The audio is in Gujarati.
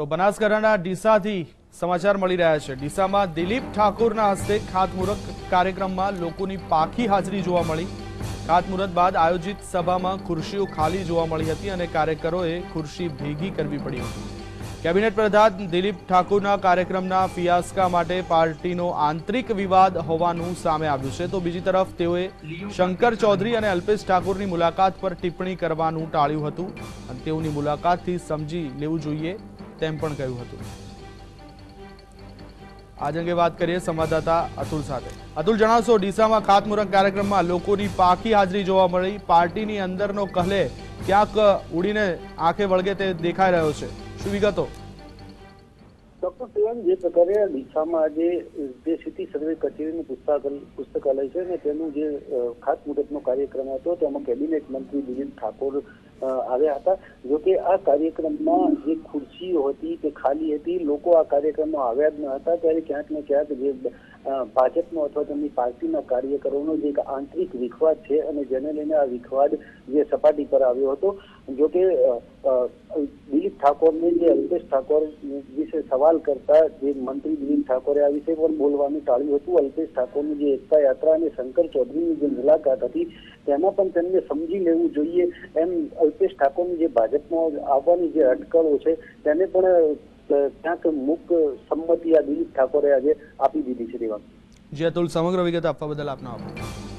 તો બનાસકાંઠાના ડીસાથી સમાચાર મળી રહ્યા છે. ડીસામાં દિલીપ ઠાકોરના હસ્તે ખાતમુહૂર્ત કાર્યક્રમમાં લોકોની પાખી હાજરી જોવા મળી. ખાતમુહૂર્ત બાદ આયોજિત સભામાં ખુરશીઓ ખાલી જોવા મળી હતી અને કાર્યકરોએ ખુરશી ભેગી કરવી પડી હતી. કેબિનેટ પ્રધાન દિલીપ ઠાકોરના કાર્યક્રમના ફિયાસ્કા માટે પાર્ટીનો આંતરિક વિવાદ હોવાનું સામે આવ્યું છે. તો બીજી તરફ તેઓએ શંકર ચૌધરી અને અલ્પેશ ઠાકોરની મુલાકાત પર ટિપ્પણી કરવાનું ટાળ્યું હતું. અને તેઓની મુલાકાતથી સમજી લેવું જોઈએ તેમ પણ કહ્યું હતું. આજ અંગે વાત કરીએ સંવાદદાતા અતુલ સાથે. અતુલ, જણાવશો, ડીસામાં ખાતમુહૂર્ત કાર્યક્રમમાં લોકોની પાકી હાજરી જોવા મળી. પાર્ટીની અંદરનો કહલે ક્યાંક ઉડીને આંખે વળગે તે દેખાઈ રહ્યો છે. શું વિગતો? ડોક્ટર સિવાન જે પ્રકારે દિશામાં આજે જે સિટી સર્વે કચેરીનું પુસ્તકાલય છે ને તેનું જે ખાતમુહૂર્તનો કાર્યક્રમ હતો તેમાં કેબિનેટ મંત્રી દિલીપ ઠાકોર આવ્યા હતા. જો કે આ કાર્યક્રમમાં જે ખુરશીઓ હતી તે ખાલી હતી લોકો આ કાર્યક્રમમાં આવ્યા જ ન હતા. ત્યારે ક્યાંક ને ક્યાંક જે ભાજપનો અથવા તેમની પાર્ટીના કાર્યકરોનો જે એક આંતરિક વિખવાદ છે અને જેને લઈને આ વિખવાદ જે સપાટી પર આવ્યો હતો. જો કે અ, અ, દિલીપ ઠાકોરને જે અલ્પેશ ઠાકોર વિશે સવાલ કરતા જે મંત્રી દિલીપ ઠાકોરે આ વિશે પણ બોલવાનું ટાળ્યું હતું, અલ્પેશ ઠાકોરની જે એકતા યાત્રા અને શંકર ચૌધરીની જે મુલાકાત હતી, તેમાં પણ તેમને સમજી લેવું જોઈએ. એમ અલ્પેશ ઠાકોરની જે ભાજપમાં આવવાની જે અટકળો છે, તેને પણ ક્યાંક મુક સંમતિ આ દિલીપ ઠાકોરે આજે આપી દીધી છે દેવા જી, અતુલ, સમગ્ર વિગત આપવા બદલ આપનો આભાર.